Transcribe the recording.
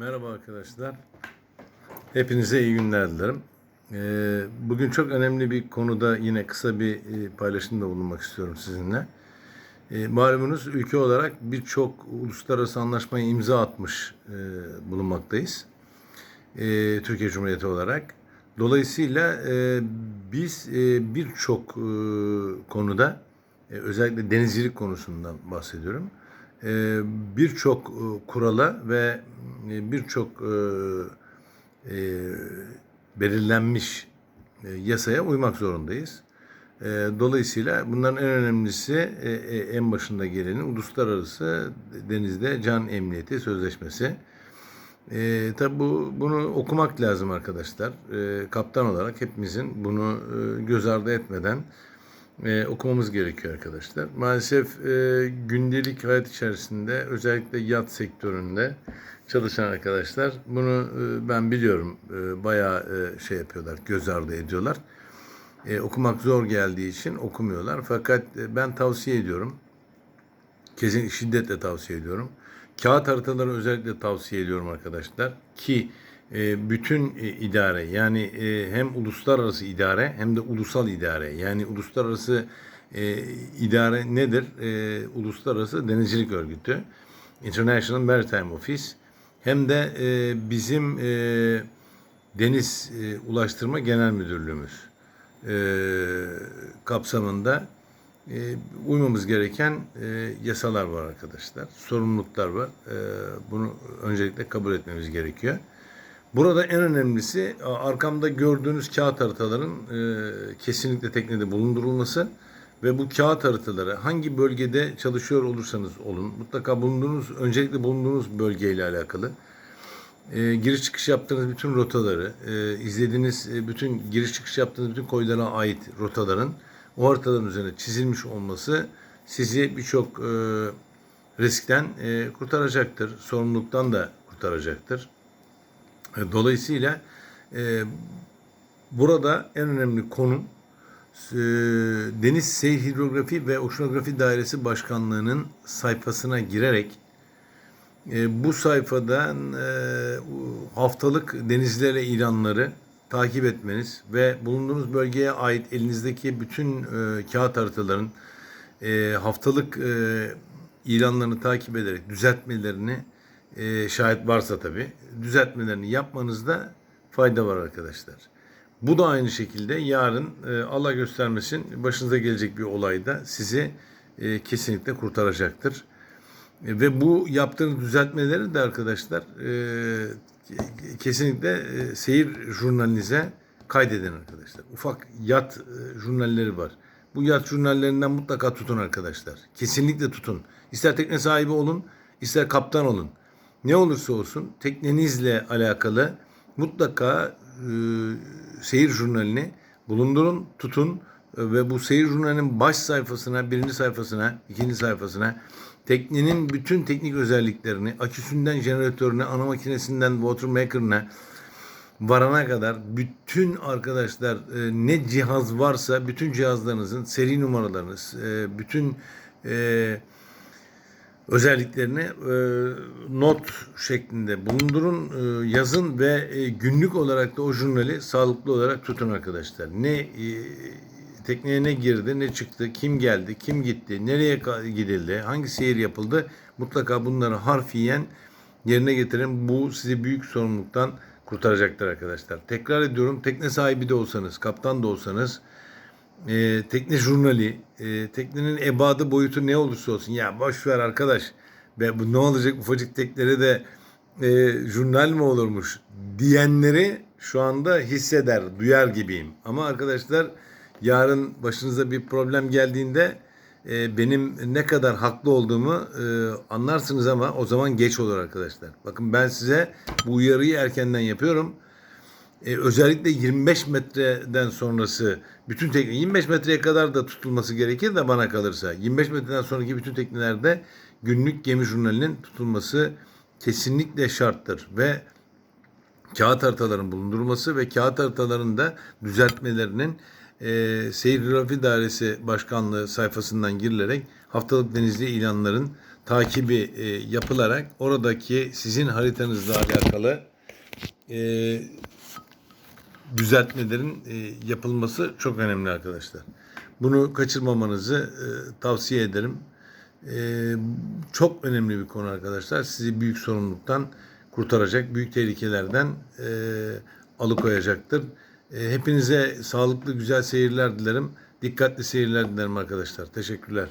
Merhaba arkadaşlar. Hepinize iyi günler dilerim. Ee, Bugün çok önemli bir konuda yine kısa bir e, paylaşımda bulunmak istiyorum sizinle. Ee, Malumunuz ülke olarak birçok uluslararası anlaşmaya imza atmış e, bulunmaktayız. Ee, Türkiye Cumhuriyeti olarak. Dolayısıyla e, biz birçok konuda özellikle denizcilik konusundan bahsediyorum. E, birçok e, kurala ve e, birçok e, belirlenmiş yasaya uymak zorundayız. Dolayısıyla bunların en önemlisi en başında gelenin uluslararası denizde can emniyeti sözleşmesi. E, tabi bu, bunu okumak lazım arkadaşlar. E, kaptan olarak hepimizin bunu e, göz ardı etmeden e, okumamız gerekiyor arkadaşlar. Maalesef e, gündelik hayat içerisinde özellikle yat sektöründe çalışan arkadaşlar bunu e, ben biliyorum e, bayağı e, şey yapıyorlar, göz ardı ediyorlar. E, okumak zor geldiği için okumuyorlar. Fakat e, ben tavsiye ediyorum. Kesin şiddetle tavsiye ediyorum. Kağıt haritaları özellikle tavsiye ediyorum arkadaşlar ki bütün e, idare yani e, hem uluslararası idare hem de ulusal idare yani uluslararası e, idare nedir? E, uluslararası Denizcilik Örgütü International Maritime Office hem de e, bizim e, Deniz e, Ulaştırma Genel Müdürlüğümüz e, kapsamında e, uymamız gereken e, yasalar var arkadaşlar. Sorumluluklar var. E, bunu öncelikle kabul etmemiz gerekiyor. Burada en önemlisi a- arkamda gördüğünüz kağıt haritaların e, kesinlikle teknede bulundurulması ve bu kağıt haritaları hangi bölgede çalışıyor olursanız olun mutlaka bulunduğunuz öncelikle bulunduğunuz bölgeyle alakalı e, giriş çıkış yaptığınız bütün rotaları, e, izlediğiniz e, bütün giriş çıkış yaptığınız bütün koylara ait rotaların o haritaların üzerine çizilmiş olması sizi birçok e, riskten e, kurtaracaktır. Sorumluluktan da kurtaracaktır. Dolayısıyla e, burada en önemli konu e, Deniz Seyir Hidrografi ve Oşinografi Dairesi Başkanlığı'nın sayfasına girerek e, bu sayfadan e, haftalık denizlere ilanları takip etmeniz ve bulunduğunuz bölgeye ait elinizdeki bütün e, kağıt haritaların e, haftalık e, ilanlarını takip ederek düzeltmelerini e, şayet varsa tabi düzeltmelerini yapmanızda fayda var arkadaşlar. Bu da aynı şekilde yarın e, Allah göstermesin başınıza gelecek bir olayda sizi e, kesinlikle kurtaracaktır. E, Ve bu yaptığınız düzeltmeleri de arkadaşlar e, kesinlikle e, seyir jurnalinize kaydedin arkadaşlar. Ufak yat e, jurnalleri var. Bu yat jurnallerinden mutlaka tutun arkadaşlar. Kesinlikle tutun. İster tekne sahibi olun, ister kaptan olun. Ne olursa olsun teknenizle alakalı mutlaka e, seyir jurnalini bulundurun, tutun ve bu seyir jurnalinin baş sayfasına, birinci sayfasına, ikinci sayfasına teknenin bütün teknik özelliklerini, aküsünden jeneratörüne, ana makinesinden watermaker'ına varana kadar bütün arkadaşlar e, ne cihaz varsa bütün cihazlarınızın seri numaralarınız, e, bütün e, özelliklerini e, not şeklinde bulundurun, e, yazın ve e, günlük olarak da o jurnali sağlıklı olarak tutun arkadaşlar. Ne e, tekneye ne girdi, ne çıktı, kim geldi, kim gitti, nereye gidildi, hangi seyir yapıldı mutlaka bunları harfiyen yerine getirin. Bu sizi büyük sorumluluktan kurtaracaktır arkadaşlar. Tekrar ediyorum tekne sahibi de olsanız, kaptan da olsanız e, tekne jurnali, e, teknenin ebadı boyutu ne olursa olsun ya boş ver arkadaş be bu ne olacak ufacık teknelere de e, jurnal mi olurmuş diyenleri şu anda hisseder, duyar gibiyim. Ama arkadaşlar yarın başınıza bir problem geldiğinde e, benim ne kadar haklı olduğumu e, anlarsınız ama o zaman geç olur arkadaşlar. Bakın ben size bu uyarıyı erkenden yapıyorum. E, özellikle 25 metreden sonrası bütün tekne 25 metreye kadar da tutulması gerekir de bana kalırsa. 25 metreden sonraki bütün teknelerde günlük gemi jurnalinin tutulması kesinlikle şarttır ve kağıt haritaların bulundurulması ve kağıt haritaların da düzeltmelerinin e, Seyir Hidrografi Dairesi Başkanlığı sayfasından girilerek haftalık denizli ilanların takibi e, yapılarak oradaki sizin haritanızla alakalı e, düzeltmelerin e, yapılması çok önemli arkadaşlar. Bunu kaçırmamanızı e, tavsiye ederim. E, çok önemli bir konu arkadaşlar. Sizi büyük sorumluluktan kurtaracak, büyük tehlikelerden e, alıkoyacaktır. E, hepinize sağlıklı, güzel seyirler dilerim. Dikkatli seyirler dilerim arkadaşlar. Teşekkürler.